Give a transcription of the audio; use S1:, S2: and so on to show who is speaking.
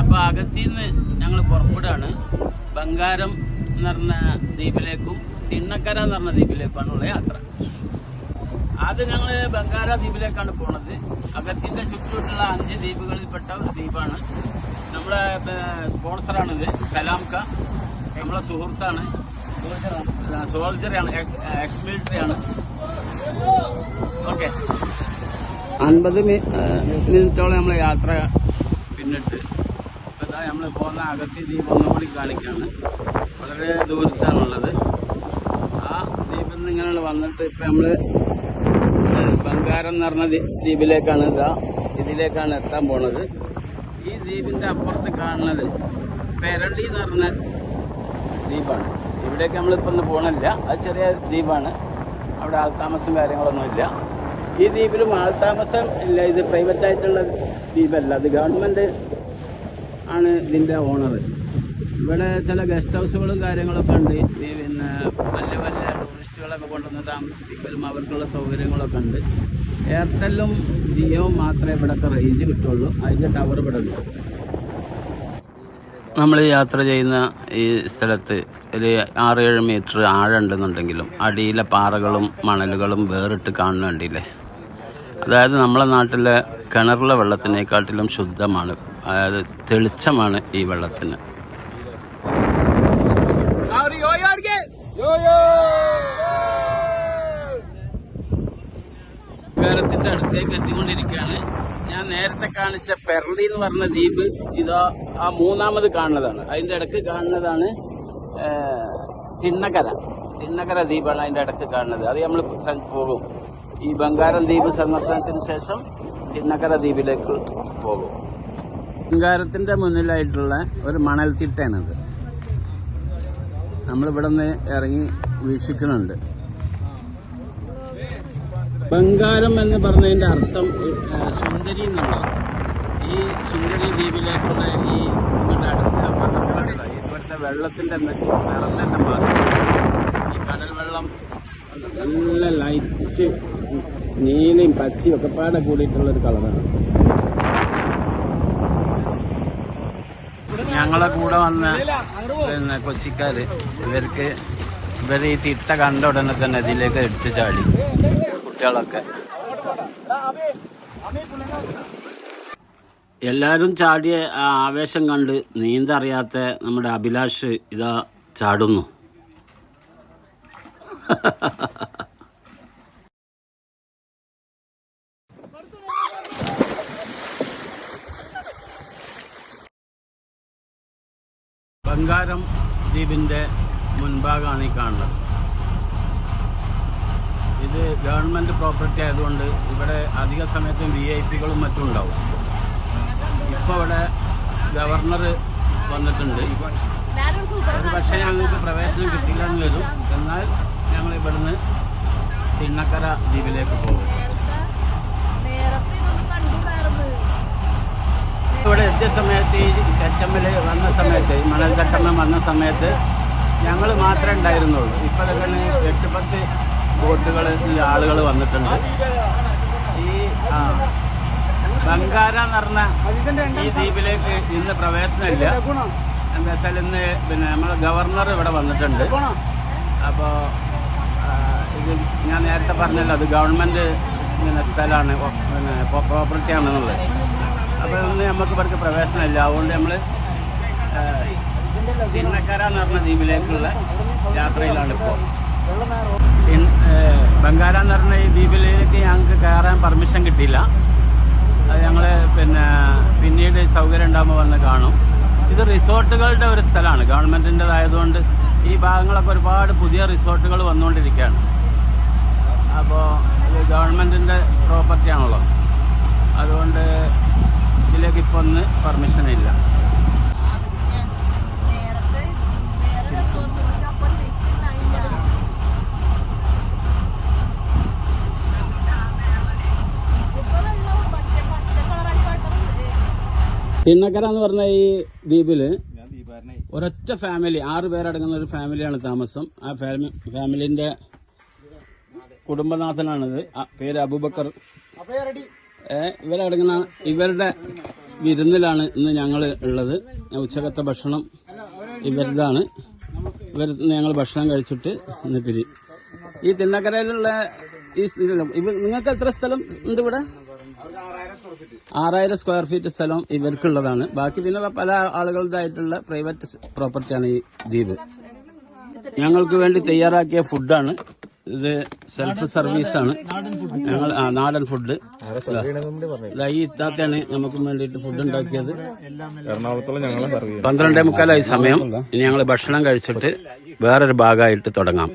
S1: അപ്പൊ അകത്തിന്ന് ഞങ്ങൾ പുറപ്പെടുകയാണ്. ബംഗാരം എന്ന് പറഞ്ഞ ദ്വീപിലേക്കും തിണ്ണക്കര എന്ന് പറഞ്ഞ ദ്വീപിലേക്കുമാണുള്ള യാത്ര. ആദ്യം ഞങ്ങൾ ബംഗാര ദ്വീപിലേക്കാണ് പോണത്. അകത്തിന്റെ ചുറ്റുമുള്ള അഞ്ച് ദ്വീപുകളിൽപ്പെട്ട ഒരു ദ്വീപാണ്. നമ്മുടെ സ്പോൺസറാണിത്. കലാംക. നമ്മളെ സുഹൃത്താണ്. സോൾജറാണ് എക്സ് മിലിറ്ററി ആണ് ഓക്കെ. അൻപത് മിനിറ്റോളം നമ്മൾ യാത്ര പിന്നിട്ട് ഇപ്പൊ ഇതാ നമ്മൾ പോകുന്ന അകത്തി ദ്വീപ് ഒന്നുകൂടി കാണിക്കാണ് വളരെ ദൂരത്താണുള്ളത്. ആ ദ്വീപിൽ നിന്ന് ഇങ്ങനെ വന്നിട്ട് ഇപ്പം നമ്മൾ ബംഗാരം എന്ന് പറഞ്ഞ ദ്വീപിലേക്കാണ് ഇതാ ഇതിലേക്കാണ് എത്താൻ പോണത്. ഈ ദ്വീപിന്റെ അപ്പുറത്ത് കാണുന്നത് പെരളി എന്ന് പറഞ്ഞ ദ്വീപാണ്. ഇവിടേക്ക് നമ്മളിപ്പോൾ ഒന്ന് പോകണില്ല അത് ചെറിയ ദ്വീപാണ്. അവിടെ ആൾത്താമസം കാര്യങ്ങളൊന്നുമില്ല. ഈ ദ്വീപിലും ആൾതാമസം ഇല്ല ഇത് പ്രൈവറ്റ് ആയിട്ടുള്ള ദ്വീപല്ല. അത് ഗവൺമെന്റ് ആണ് ഇതിന്റെ ഓണർ ഇവിടെ ചില ഗസ്റ്റ് ഹൗസുകളും കാര്യങ്ങളൊക്കെ ഉണ്ട്. പിന്നെ വലിയ വലിയ ടൂറിസ്റ്റുകളൊക്കെ കൊണ്ടുവന്ന് താമസിപ്പിക്കലും അവർക്കുള്ള സൗകര്യങ്ങളൊക്കെ ഉണ്ട്. എയർടെല്ലും ജിയോവും മാത്രമേ ഇവിടെ റേഞ്ച് കിട്ടുള്ളൂ. അതിന്റെ ടവർ ഇവിടെ ഉണ്ട്. നമ്മൾ യാത്ര ചെയ്യുന്ന ഈ സ്ഥലത്ത് ഒരു ആറ് ഏഴ് മീറ്റർ ആഴമുണ്ടെന്നുണ്ടെങ്കിലും അടിയിലെ പാറകളും മണലുകളും വേറിട്ട് കാണുന്നുണ്ടില്ലേ അതായത് നമ്മളെ നാട്ടിലെ കിണറിലെ വെള്ളത്തിനേക്കാട്ടിലും ശുദ്ധമാണ്. അതായത് തെളിച്ചമാണ് ഈ വെള്ളത്തിന്. കേരളത്തിന്റെ അടുത്തേക്ക് എത്തിക്കൊണ്ടിരിക്കുകയാണ്. ഞാൻ നേരത്തെ കാണിച്ച പെർളി എന്ന് പറഞ്ഞ ദ്വീപ് ഇതാ ആ മൂന്നാമത് കാണുന്നതാണ്. അതിന്റെ ഇടയ്ക്ക് കാണുന്നതാണ് തിണ്ണകര തിണ്ണക്കര. തിണ്ണക്കര ദ്വീപാണ് അതിന്റെ ഇടയ്ക്ക് കാണുന്നത്. അത് നമ്മൾ പോകും. ഈ ബംഗാരം ദ്വീപ് സന്ദർശനത്തിന് ശേഷം തിണ്ണക്കര ദ്വീപിലേക്ക് പോകും. ബംഗാരത്തിന്റെ മുന്നിലായിട്ടുള്ള ഒരു മണൽത്തിട്ടാണിത്. നമ്മളിവിടെ നിന്ന് ഇറങ്ങി വീക്ഷിക്കുന്നുണ്ട്. ബംഗാരം എന്ന് പറഞ്ഞതിന്റെ അർത്ഥം സുന്ദരി എന്നുള്ളതാണ്. ഈ സുന്ദരി ദ്വീപിലേക്കുള്ള ഈ അടുത്ത വെള്ളത്തിലുള്ള ഇവിടുത്തെ വെള്ളത്തിന്റെ നി- നിറം തന്നെ മാറി ഈ കടൽ വെള്ളം നല്ല ലൈറ്റ് നീലയും പച്ചയും ഒക്കെ പാടെ കൂടിയിട്ടുള്ളൊരു കളറാണ് ഞങ്ങളെ കൂടെ വന്ന പിന്നെ കൊച്ചിക്കാര് ഇവർക്ക് ഇവർ ഈ തിട്ട കണ്ട ഉടനെ തന്നെ ഇതിലേക്ക് എടുത്തു ചാടി. കുട്ടികളൊക്കെ. എല്ലാരും ചാടിയ ആവേശം കണ്ട് നീന്തറിയാത്ത നമ്മുടെ അഭിലാഷ് ഇതാ ചാടുന്നു. ബംഗാരം ദ്വീപിന്റെ മുൻഭാഗമാണ് ഈ കാണുന്നത്. ഇത് ഗവൺമെന്റ് പ്രോപ്പർട്ടി ആയതുകൊണ്ട് ഇവിടെ അധിക സമയത്തും വി ഐ പികളും മറ്റും ഉണ്ടാവും. ഇപ്പൊ ഇവിടെ ഗവർണർ വന്നിട്ടുണ്ട്. ഒരു പക്ഷേ ഞങ്ങൾക്ക് പ്രവേശനം കിട്ടില്ല വരും. എന്നാൽ ഞങ്ങൾ ഇവിടുന്ന് തിണ്ണക്കര ദ്വീപിലേക്ക് പോകും. ഇവിടെ എത്തിയ സമയത്ത് ഈ കച്ചമ്മൽ വന്ന സമയത്ത് ഈ മണൽ ചട്ടമ്മ വന്ന സമയത്ത് ഞങ്ങൾ മാത്രമേ ഉണ്ടായിരുന്നുള്ളൂ. ഇപ്പോഴൊക്കെ എട്ട് പത്ത് ബോട്ടുകൾ ഈ ആളുകൾ വന്നിട്ടുണ്ട്. ഈ ആ ബംഗാര എന്ന് പറഞ്ഞ ഈ ദ്വീപിലേക്ക് ഇന്ന് പ്രവേശനമില്ല. എന്താ വെച്ചാൽ ഇന്ന് പിന്നെ നമ്മളെ ഗവർണർ ഇവിടെ വന്നിട്ടുണ്ട്. അപ്പോൾ ഇത് ഞാൻ നേരത്തെ പറഞ്ഞല്ലോ അത് ഗവൺമെന്റ് പിന്നെ സ്ഥലമാണ് പിന്നെ പ്രോപ്പർട്ടി ആണെന്നുള്ളത്. അപ്പോൾ ഇന്ന് നമുക്ക് ഇവർക്ക് പ്രവേശനമില്ല. അതുകൊണ്ട് നമ്മൾ എന്ന് പറഞ്ഞ ദ്വീപിലേക്കുള്ള യാത്രയിലാണ് ഇപ്പോൾ. ബംഗാര എന്ന് പറഞ്ഞ ഈ ദ്വീപിലേക്ക് ഞങ്ങൾക്ക് കയറാൻ പെർമിഷൻ കിട്ടിയില്ല. അത് ഞങ്ങൾ പിന്നെ പിന്നീട് സൗകര്യം ഉണ്ടാകുമ്പോൾ വന്ന് കാണും. ഇത് റിസോർട്ടുകളുടെ ഒരു സ്ഥലമാണ്. ഗവൺമെന്റിന്റെതായതുകൊണ്ട് ഈ ഭാഗങ്ങളൊക്കെ ഒരുപാട് പുതിയ റിസോർട്ടുകൾ വന്നുകൊണ്ടിരിക്കുകയാണ്. അപ്പോൾ ഇത് ഗവൺമെന്റിന്റെ പ്രോപ്പർട്ടി ആണല്ലോ. അതുകൊണ്ട് ഇതിലേക്ക് ഇപ്പോൾ ഒന്ന് പെർമിഷൻ ഇല്ല. തിണ്ണക്കര എന്ന് പറഞ്ഞ ഈ ദ്വീപിൽ ഒരൊറ്റ ഫാമിലി ആറ് പേരടങ്ങുന്ന ഒരു ഫാമിലിയാണ് താമസം. ആ ഫാമിലി ഫാമിലിന്റെ കുടുംബനാഥനാണിത്. പേര് അബൂബക്കർ. ഇവരടങ്ങുന്ന ഇവരുടെ വിരുന്നിലാണ് ഇന്ന് ഞങ്ങൾ ഉള്ളത്. ഉച്ചകത്തെ ഭക്ഷണം ഇവരുതാണ്. ഇവർ ഞങ്ങൾ ഭക്ഷണം കഴിച്ചിട്ട് ഇന്ന് പിരി. ഈ തിന്നക്കരയിലുള്ള ഈ നിങ്ങൾക്ക് എത്ര സ്ഥലം ഉണ്ട് ഇവിടെ? ആറായിരം സ്ക്വയർ ഫീറ്റ് സ്ഥലം ഇവർക്കുള്ളതാണ്. ബാക്കി പിന്നെ പല ആളുകളുടേതായിട്ടുള്ള പ്രൈവറ്റ് പ്രോപ്പർട്ടിയാണ് ഈ ദ്വീപ്. ഞങ്ങൾക്ക് വേണ്ടി തയ്യാറാക്കിയ ഫുഡാണ് ഇത് സെൽഫ് സർവീസ് ആണ്. ഞങ്ങൾ ആ നാടൻ ഫുഡ് ഈ ഇത്താത്തയാണ് നമുക്ക് വേണ്ടിയിട്ട് ഫുഡ് ഉണ്ടാക്കിയത്. പന്ത്രണ്ടേ മുക്കാലായി സമയം. ഇനി ഞങ്ങൾ ഭക്ഷണം കഴിച്ചിട്ട് വേറൊരു ഭാഗമായിട്ട് തുടങ്ങാം.